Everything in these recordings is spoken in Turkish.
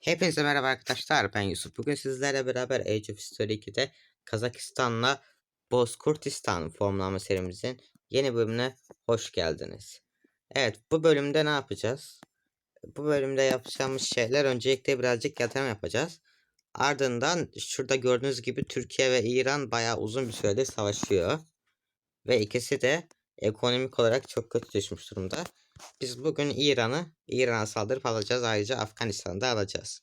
Hepinize merhaba arkadaşlar ben Yusuf. Bugün sizlerle beraber Age of History 2'de Kazakistan'la Bozkurtistan formlama serimizin yeni bölümüne hoş geldiniz. Evet bu bölümde ne yapacağız? Bu bölümde yapacağımız şeyler öncelikle birazcık yatırım yapacağız. Ardından şurada gördüğünüz gibi Türkiye ve İran bayağı uzun bir süredir savaşıyor. Ve ikisi de ekonomik olarak çok kötü düşmüş durumda. Biz bugün İran'ı İran'a saldırıp alacağız. Ayrıca Afganistan'da alacağız.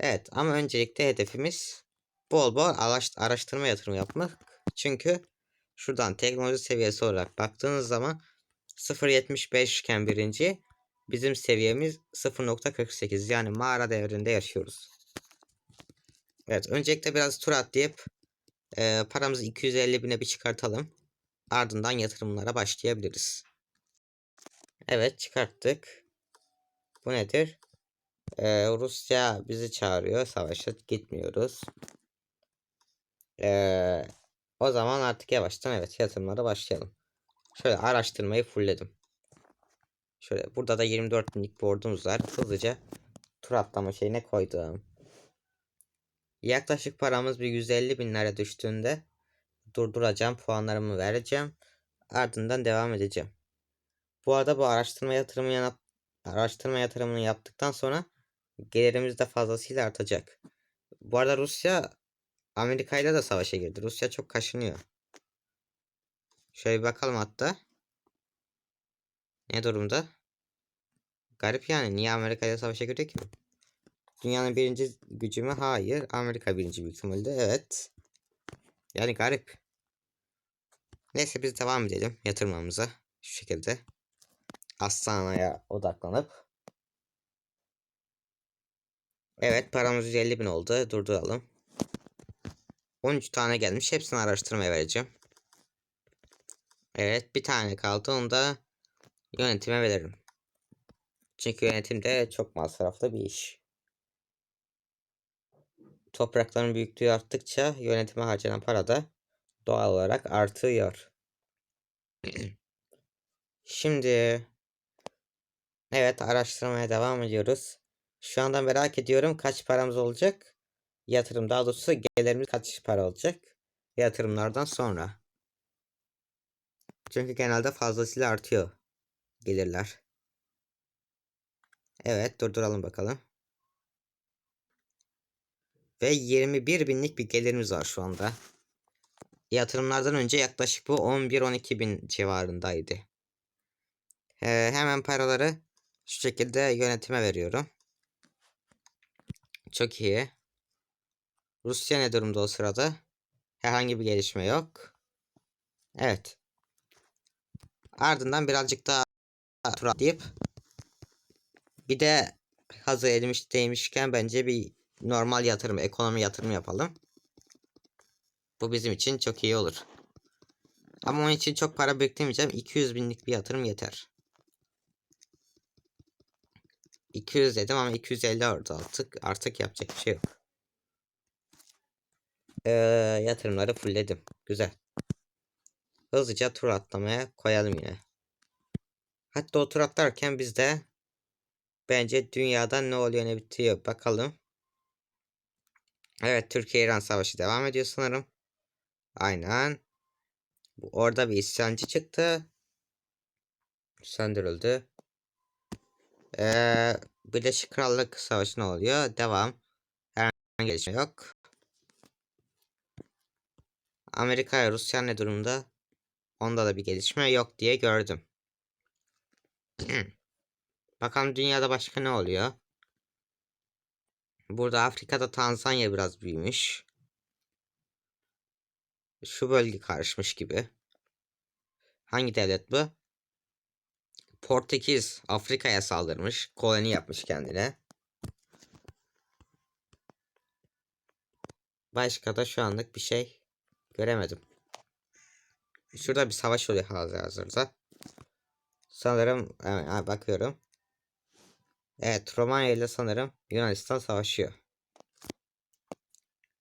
Evet ama öncelikle hedefimiz bol bol araş- araştırma yatırım yapmak. Çünkü şuradan teknoloji seviyesi olarak baktığınız zaman 0.75 iken birinci bizim seviyemiz 0.48 yani mağara devrinde yaşıyoruz. Evet öncelikle biraz tur atlayıp e, paramızı 250 bine bir çıkartalım. Ardından yatırımlara başlayabiliriz. Evet çıkarttık. Bu nedir? Ee, Rusya bizi çağırıyor. Savaşa gitmiyoruz. Ee, o zaman artık yavaştan evet yatırımlara başlayalım. Şöyle araştırmayı fullledim. Şöyle burada da 24 binlik board'umuz var. Hızlıca tur atlama şeyine koydum. Yaklaşık paramız bir 150 binlere düştüğünde durduracağım. Puanlarımı vereceğim. Ardından devam edeceğim. Bu arada bu araştırma yatırımı yap araştırma yatırımını yaptıktan sonra gelirimiz de fazlasıyla artacak. Bu arada Rusya Amerika ile de savaşa girdi. Rusya çok kaşınıyor. Şöyle bir bakalım hatta. Ne durumda? Garip yani. Niye Amerika savaşa girdi ki? Dünyanın birinci gücü mü? Hayır. Amerika birinci büyük ihtimalle. Evet. Yani garip. Neyse biz devam edelim yatırmamıza. Şu şekilde. Astana'ya odaklanıp. Evet paramız 150 bin oldu. Durduralım. 13 tane gelmiş. Hepsini araştırmaya vereceğim. Evet bir tane kaldı. Onu da yönetime veririm. Çünkü yönetim de çok masraflı bir iş. Toprakların büyüklüğü arttıkça yönetime harcanan para da doğal olarak artıyor. Şimdi evet araştırmaya devam ediyoruz. Şu anda merak ediyorum kaç paramız olacak? Yatırım daha doğrusu gelirimiz kaç para olacak? Yatırımlardan sonra. Çünkü genelde fazlasıyla artıyor gelirler. Evet durduralım bakalım. Ve 21 binlik bir gelirimiz var şu anda. Yatırımlardan önce yaklaşık bu 11-12 bin civarındaydı. Ee, hemen paraları şu şekilde yönetime veriyorum. Çok iyi. Rusya ne durumda o sırada? Herhangi bir gelişme yok. Evet. Ardından birazcık daha tur atlayıp bir de hazır elmiş değmişken bence bir normal yatırım, ekonomi yatırım yapalım. Bu bizim için çok iyi olur. Ama onun için çok para beklemeyeceğim. 200 binlik bir yatırım yeter. 200 dedim ama 250 orada artık. Artık yapacak bir şey yok. Ee, yatırımları fullledim. Güzel. Hızlıca tur atlamaya koyalım yine. Hatta o tur atlarken biz de bence dünyada ne oluyor ne bitiyor bakalım. Evet Türkiye-İran savaşı devam ediyor sanırım. Aynen. Orada bir isyancı çıktı. Söndürüldü. Ee, Birleşik Krallık Savaşı ne oluyor? Devam. Herhangi bir gelişme yok. Amerika ve Rusya ne durumda? Onda da bir gelişme yok diye gördüm. Bakalım dünyada başka ne oluyor? Burada Afrika'da Tanzanya biraz büyümüş. Şu bölge karışmış gibi. Hangi devlet bu? Portekiz Afrika'ya saldırmış. Koloni yapmış kendine. Başka da şu anlık bir şey göremedim. Şurada bir savaş oluyor hazır hazırda. Sanırım evet, bakıyorum. Evet Romanya ile sanırım Yunanistan savaşıyor.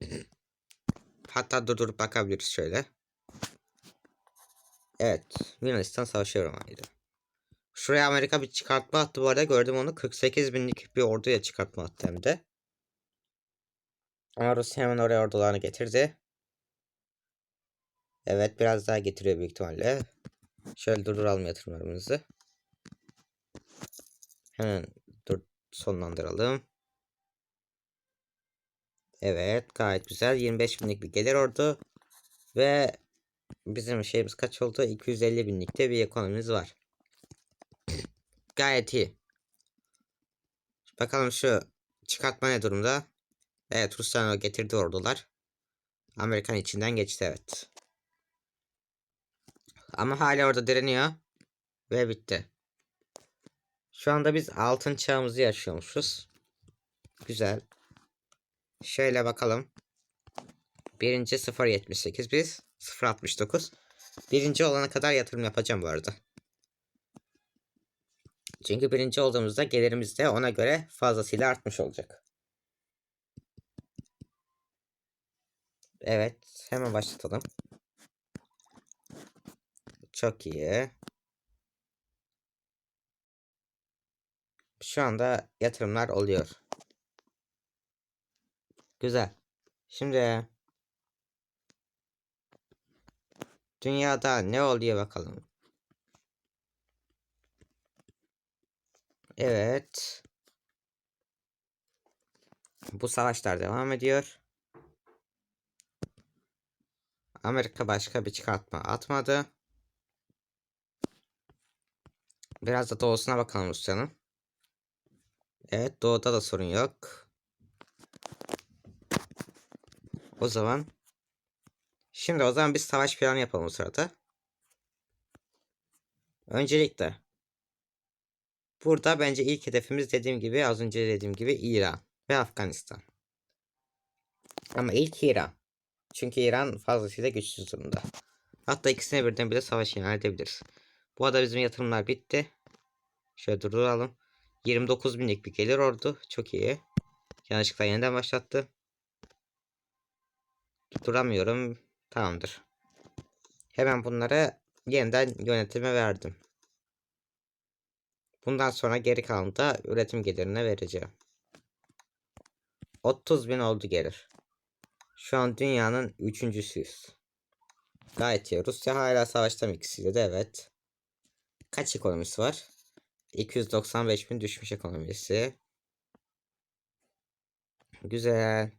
Hatta durdurup bakabiliriz şöyle. Evet Yunanistan savaşıyor Romanya ile. Şuraya Amerika bir çıkartma attı bu arada gördüm onu 48 binlik bir orduya çıkartma attı hem de. Ama Rusya hemen oraya ordularını getirdi. Evet biraz daha getiriyor büyük ihtimalle. Şöyle durduralım yatırımlarımızı. Hemen dur sonlandıralım. Evet gayet güzel. 25 binlik bir gelir ordu. Ve bizim şeyimiz kaç oldu? 250 binlikte bir ekonomimiz var. Gayet iyi. Bakalım şu çıkartma ne durumda? Evet Rusya'nın getirdi ordular. Amerikan içinden geçti evet. Ama hala orada direniyor. Ve bitti. Şu anda biz altın çağımızı yaşıyormuşuz. Güzel. Şöyle bakalım. Birinci 0.78 biz 0.69. Birinci olana kadar yatırım yapacağım bu arada. Çünkü birinci olduğumuzda gelirimiz de ona göre fazlasıyla artmış olacak. Evet. Hemen başlatalım. Çok iyi. Şu anda yatırımlar oluyor. Güzel. Şimdi dünyada ne oluyor bakalım. Evet. Bu savaşlar devam ediyor. Amerika başka bir çıkartma atmadı. Biraz da doğusuna bakalım Rusya'nın. Evet doğuda da sorun yok. O zaman şimdi o zaman biz savaş planı yapalım o sırada. Öncelikle burada bence ilk hedefimiz dediğim gibi az önce dediğim gibi İran ve Afganistan. Ama ilk İran. Çünkü İran fazlasıyla güçsüz durumda. Hatta ikisine birden bile savaş ilan edebiliriz. Bu arada bizim yatırımlar bitti. Şöyle durduralım. 29 binlik bir gelir ordu. Çok iyi. Yanlışlıkla yeniden başlattı. Duramıyorum. Tamamdır. Hemen bunları yeniden yönetime verdim. Bundan sonra geri kalanı da üretim gelirine vereceğim. 30 bin oldu gelir. Şu an dünyanın üçüncüsüyüz. Gayet iyi. Rusya hala savaşta mı ikisiyle de evet. Kaç ekonomisi var? 295 bin düşmüş ekonomisi. Güzel.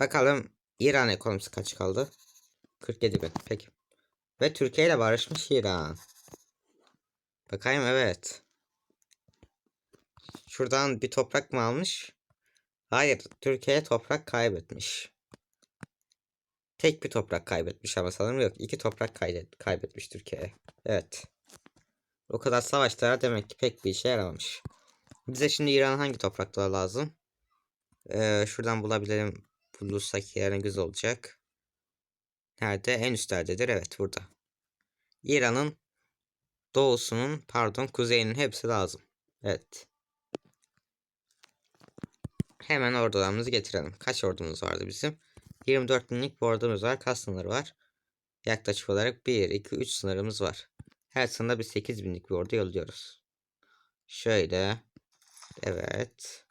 Bakalım İran ekonomisi kaç kaldı? 47 bin. Peki. Ve Türkiye ile barışmış İran. Bakayım evet. Şuradan bir toprak mı almış? Hayır. Türkiye toprak kaybetmiş. Tek bir toprak kaybetmiş ama sanırım yok. İki toprak kaybetmiş Türkiye. Evet. O kadar savaşlara demek ki pek bir işe yaramamış. Bize şimdi İran hangi topraklar lazım? Ee, şuradan bulabilirim. Bulursak yarın güzel olacak. Nerede? En üstlerdedir. Evet burada. İran'ın doğusunun pardon kuzeyinin hepsi lazım. Evet. Hemen ordularımızı getirelim. Kaç ordumuz vardı bizim? 24 binlik bir ordumuz var. Kaç sınırı var? Yaklaşık olarak 1, 2, 3 sınırımız var. Her sınırda bir 8 binlik bir ordu yolluyoruz. Şöyle. Evet.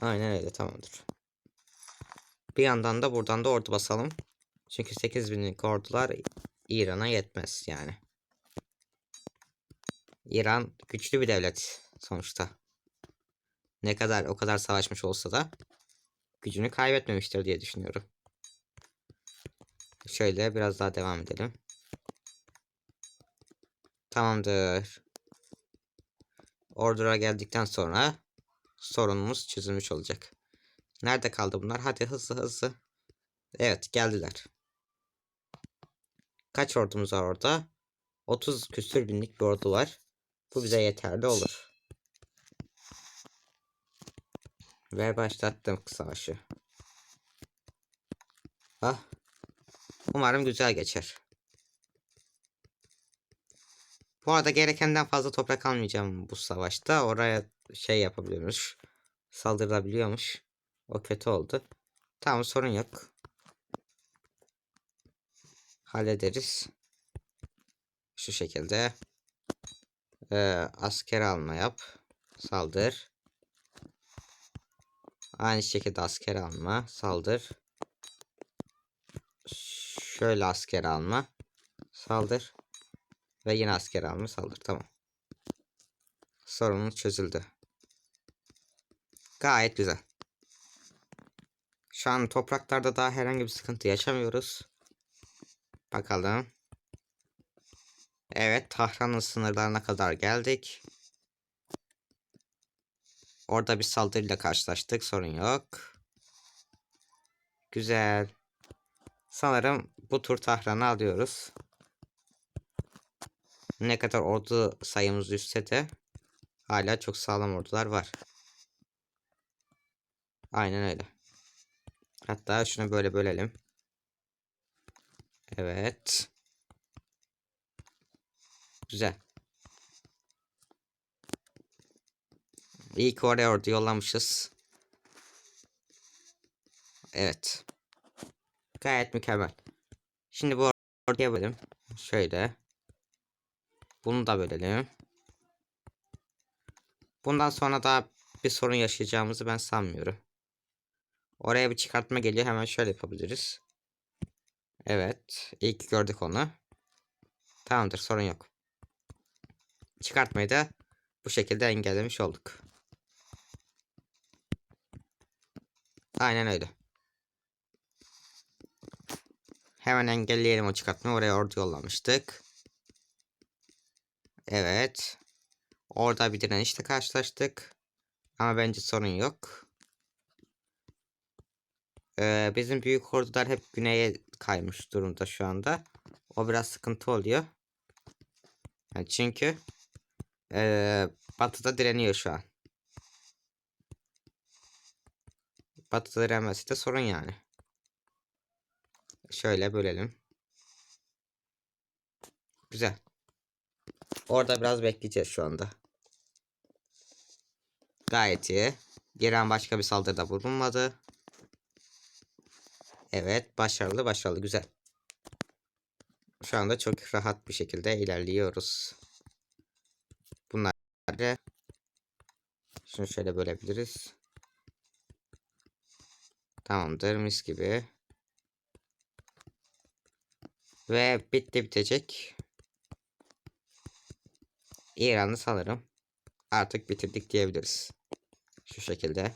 Aynen öyle tamamdır. Bir yandan da buradan da ordu basalım. Çünkü 8 binlik ordular İran'a yetmez yani. İran güçlü bir devlet sonuçta. Ne kadar o kadar savaşmış olsa da gücünü kaybetmemiştir diye düşünüyorum. Şöyle biraz daha devam edelim. Tamamdır. Order'a geldikten sonra sorunumuz çözülmüş olacak. Nerede kaldı bunlar? Hadi hızlı hızlı. Evet geldiler. Kaç ordumuz var orada? 30 küsür binlik bir ordu var. Bu bize yeterli olur. Ve başlattım savaşı. Ah. Umarım güzel geçer. Bu arada gerekenden fazla toprak almayacağım bu savaşta. Oraya şey yapabiliyormuş. Saldırılabiliyormuş. O kötü oldu. Tamam sorun yok. Hallederiz. Şu şekilde. Ee, asker alma yap. Saldır. Aynı şekilde asker alma. Saldır. Şöyle asker alma. Saldır. Ve yine asker alma. Saldır. Tamam. Sorunumuz çözüldü. Gayet güzel. Şu an topraklarda daha herhangi bir sıkıntı yaşamıyoruz. Bakalım. Evet, Tahran'ın sınırlarına kadar geldik. Orada bir saldırıyla karşılaştık. Sorun yok. Güzel. Sanırım bu tur Tahran'ı alıyoruz. Ne kadar ordu sayımız düşse de hala çok sağlam ordular var. Aynen öyle. Hatta şunu böyle bölelim. Evet. Güzel. İyi ki oraya ordu yollamışız. Evet. Gayet mükemmel. Şimdi bu orduya bölelim. Şöyle. Bunu da bölelim. Bundan sonra daha bir sorun yaşayacağımızı ben sanmıyorum. Oraya bir çıkartma geliyor. Hemen şöyle yapabiliriz. Evet. Ki gördük onu. Tamamdır. Sorun yok. Çıkartmayı da bu şekilde engellemiş olduk. Aynen öyle. Hemen engelleyelim o çıkartmayı. Oraya ordu yollamıştık. Evet. Orada bir direnişle karşılaştık. Ama bence sorun yok. Ee, bizim büyük ordular hep güneye kaymış durumda şu anda. O biraz sıkıntı oluyor. Yani çünkü ee, batıda direniyor şu an. Batıda direnmesi de sorun yani. Şöyle bölelim. Güzel. Orada biraz bekleyeceğiz şu anda. Gayet iyi. Gelen başka bir saldırıda bulunmadı. Evet başarılı başarılı güzel. Şu anda çok rahat bir şekilde ilerliyoruz. Bunları şunu şöyle bölebiliriz. Tamamdır mis gibi. Ve bitti bitecek. İran'ı sanırım artık bitirdik diyebiliriz. Şu şekilde.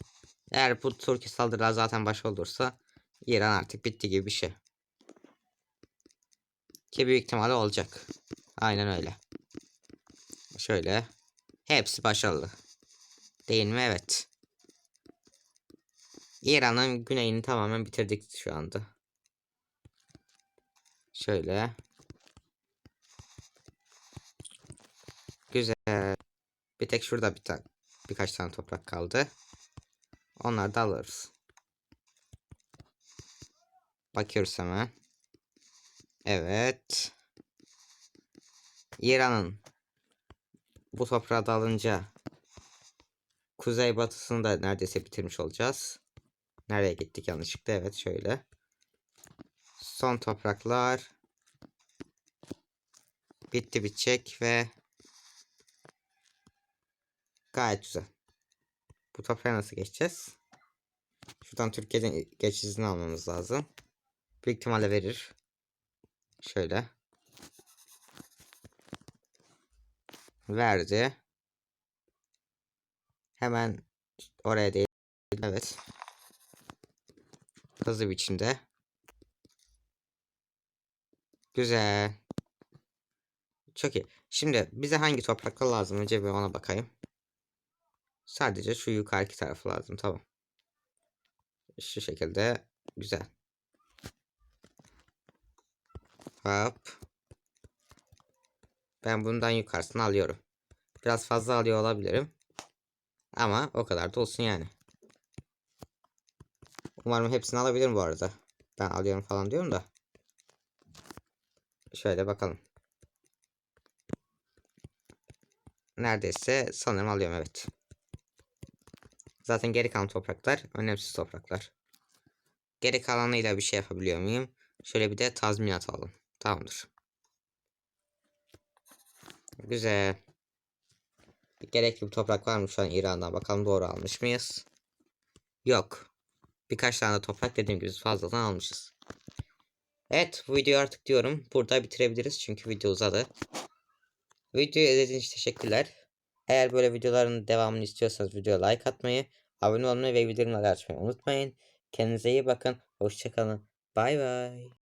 Eğer bu Türkiye saldırılar zaten baş olursa İran artık bitti gibi bir şey. Ki büyük ihtimalle olacak. Aynen öyle. Şöyle. Hepsi başarılı. Değil mi? Evet. İran'ın güneyini tamamen bitirdik şu anda. Şöyle. Güzel. Bir tek şurada bir ta birkaç tane toprak kaldı. Onları da alırız. Bakıyoruz hemen. Evet. İran'ın bu toprağı da alınca kuzey batısını da neredeyse bitirmiş olacağız. Nereye gittik yanlışlıkla? Evet şöyle. Son topraklar bitti bitecek ve gayet güzel. Bu toprağa nasıl geçeceğiz? Şuradan Türkiye'den geç izni almamız lazım. Büyük ihtimalle verir. Şöyle. Verdi. Hemen oraya değil. Evet. Hızlı biçimde. Güzel. Çok iyi. Şimdi bize hangi topraklar lazım? Önce bir ona bakayım. Sadece şu yukarıki tarafı lazım. Tamam. Şu şekilde. Güzel. Hop. Ben bundan yukarısını alıyorum. Biraz fazla alıyor olabilirim. Ama o kadar da olsun yani. Umarım hepsini alabilirim bu arada. Ben alıyorum falan diyorum da. Şöyle bakalım. Neredeyse sanırım alıyorum evet. Zaten geri kalan topraklar önemsiz topraklar. Geri kalanıyla bir şey yapabiliyor muyum? Şöyle bir de tazminat alalım. Tamamdır. Güzel. Gerekli bir toprak var mı şu an İran'dan? Bakalım doğru almış mıyız? Yok. Birkaç tane toprak dediğim gibi fazladan almışız. Evet bu videoyu artık diyorum. Burada bitirebiliriz çünkü video uzadı. Videoyu izlediğiniz için teşekkürler. Eğer böyle videoların devamını istiyorsanız videoya like atmayı, abone olmayı ve bildirimleri açmayı unutmayın. Kendinize iyi bakın. Hoşçakalın. Bay bay.